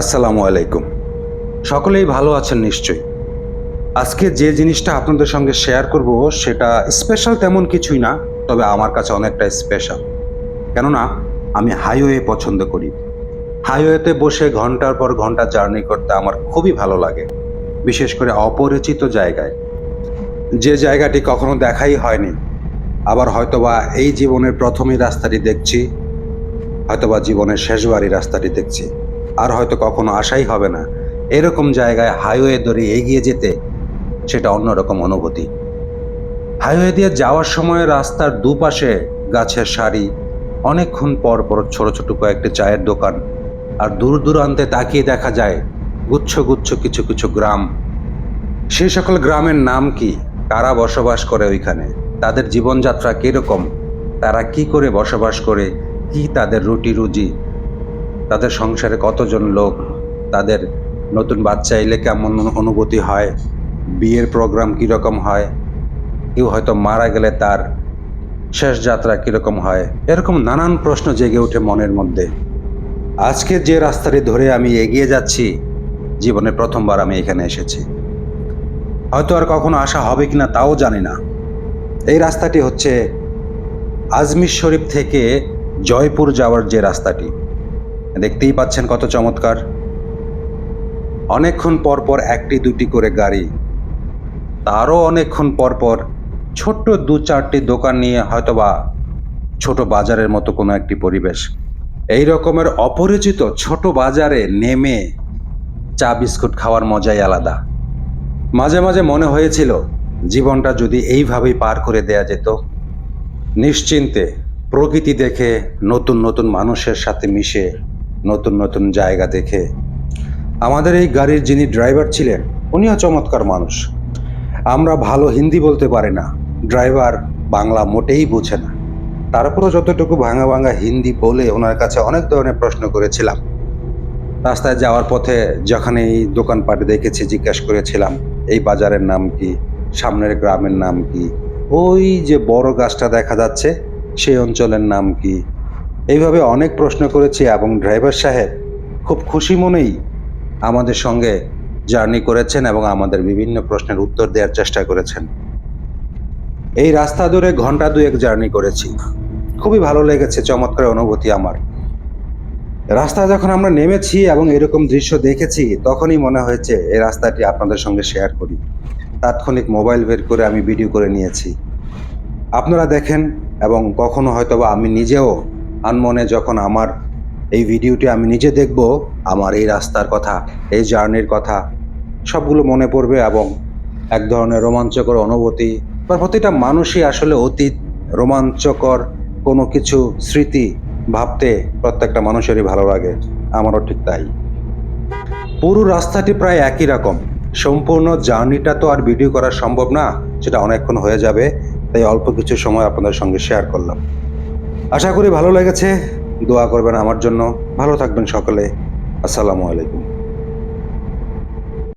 আসসালামু আলাইকুম। সকলেই ভালো আছেন নিশ্চয়ই। আজকে যে জিনিসটা আপনাদের সঙ্গে শেয়ার করব, সেটা স্পেশাল তেমন কিছুই না, তবে আমার কাছে অনেকটা স্পেশাল কেননা, আমি হাইওয়ে পছন্দ করি। হাইওয়েতে বসে ঘণ্টার পর ঘণ্টা জার্নি করতে আমার খুবই ভালো লাগে, বিশেষ করে অপরিচিত জায়গায়। যে জায়গাটি কখনো দেখাই হয়নি, আবার হয়তোবা এই জীবনের প্রথমই রাস্তাটি দেখছি, হয়তোবা জীবনের শেষবারই রাস্তাটি দেখছি। আর হয়তো কখনো আশাই হবে না। এরকম জায়গায় হাইওয়ে ধরে এগিয়ে যেতে সেটা অন্যরকম অনুভূতি। হাইওয়ে দিয়ে যাওয়ার সময় রাস্তার দুপাশে গাছের সারি, অনেকক্ষণ পর পর ছোট ছোট কয়েকটি চায়ের দোকান আর দূর দূরান্তে তাকিয়ে দেখা যায় গুচ্ছ গুচ্ছ কিছু কিছু গ্রাম। সেই সকল গ্রামের নাম কি? কারা বসবাস করে ওইখানে? তাদের জীবনযাত্রা কীরকম? তারা কি করে বসবাস করে? কি তাদের রুটি রুজি তাদের সংসারে কতজন লোক, তাদের নতুন বাচ্চা এলে কেমন অনুভূতি হয়, বিয়ের প্রোগ্রাম কীরকম হয়, কেউ হয়তো মারা গেলে তার শেষ যাত্রা কীরকম হয়, এরকম নানান প্রশ্ন জেগে ওঠে মনের মধ্যে। আজকে যে রাস্তাটি ধরে আমি এগিয়ে যাচ্ছি, জীবনে প্রথমবার আমি এখানে এসেছি। হয়তো আর কখনো আসা হবে কিনা তাও জানি না। এই রাস্তাটি হচ্ছে আজমির শরীফ থেকে জয়পুর যাওয়ার যে রাস্তাটি। দেখতেই পাচ্ছেন কত চমৎকার। অনেকক্ষণ পর পর একটি দুটি করে গাড়ি, তারও অনেকক্ষণ পর পর ছোট্ট দু চারটি দোকান নিয়ে হয়তোবা ছোট বাজারের মতো কোনো একটি পরিবেশ। এই রকমের অপরিচিত ছোট বাজারে নেমে চা, বিস্কুট খাওয়ার মজাই আলাদা। মাঝে মাঝে মনে হয়েছিল জীবনটা যদি এইভাবেই পার করে দেয়া যেত, নিশ্চিন্তে প্রকৃতি দেখে নতুন নতুন মানুষের সাথে মিশে নতুন নতুন জায়গা দেখে। আমাদের এই গাড়ির যিনি ড্রাইভার ছিলেন, উনিও চমৎকার মানুষ। আমরা ভালো হিন্দি বলতে পারি না, ড্রাইভার বাংলা মোটেই বোঝে না। তারপরও যতটুকু ভাঙা ভাঙা হিন্দি বলে ওনার কাছে অনেক ধরনের প্রশ্ন করেছিলাম। রাস্তায় যাওয়ার পথে যখন এই দোকানপাট দেখেছি, জিজ্ঞাসা করেছিলাম, এই বাজারের নাম কি? সামনের গ্রামের নাম কি? ওই যে বড় গাছটা দেখা যাচ্ছে, সেই অঞ্চলের নাম কি? এইভাবে অনেক প্রশ্ন করেছি এবং ড্রাইভার সাহেব খুব খুশি মনেই আমাদের সঙ্গে জার্নি করেছেন এবং আমাদের বিভিন্ন প্রশ্নের উত্তর দেওয়ার চেষ্টা করেছেন। এই রাস্তা ধরে ঘণ্টা দুয়েক জার্নি করেছি। খুবই ভালো লেগেছে, চমৎকার অনুভূতি আমার। রাস্তা যখন আমরা নেমেছি এবং এরকম দৃশ্য দেখেছি, তখনই মনে হয়েছে এই রাস্তাটি আপনাদের সঙ্গে শেয়ার করি। তাৎক্ষণিক মোবাইল বের করে আমি ভিডিও করে নিয়েছি। আপনারা দেখেন এবং কখনো হয়তোবা আমি নিজেও আনমনে যখন আমার এই ভিডিওটি আমি নিজে দেখব, আমার এই রাস্তার কথা, এই জার্নির কথা, সবগুলো মনে পড়বে এবং এক ধরনের রোমাঞ্চকর অনুভূতি বা প্রতিটা মানুষই আসলে অতীত, রোমাঞ্চকর কোনো কিছু স্মৃতি ভাবতে প্রত্যেকটা মানুষেরই ভালো লাগে। আমারও ঠিক তাই। পুরো রাস্তাটি প্রায় একই রকম। সম্পূর্ণ জার্নিটা তো আর ভিডিও করা সম্ভব না, সেটা অনেকক্ষণ হয়ে যাবে, তাই অল্প কিছু সময় আপনাদের সঙ্গে শেয়ার করলাম। আশা করি ভালো লেগেছে। দোয়া করবেন আমার জন্য। ভালো থাকবেন সকলে। আসসালামু আলাইকুম।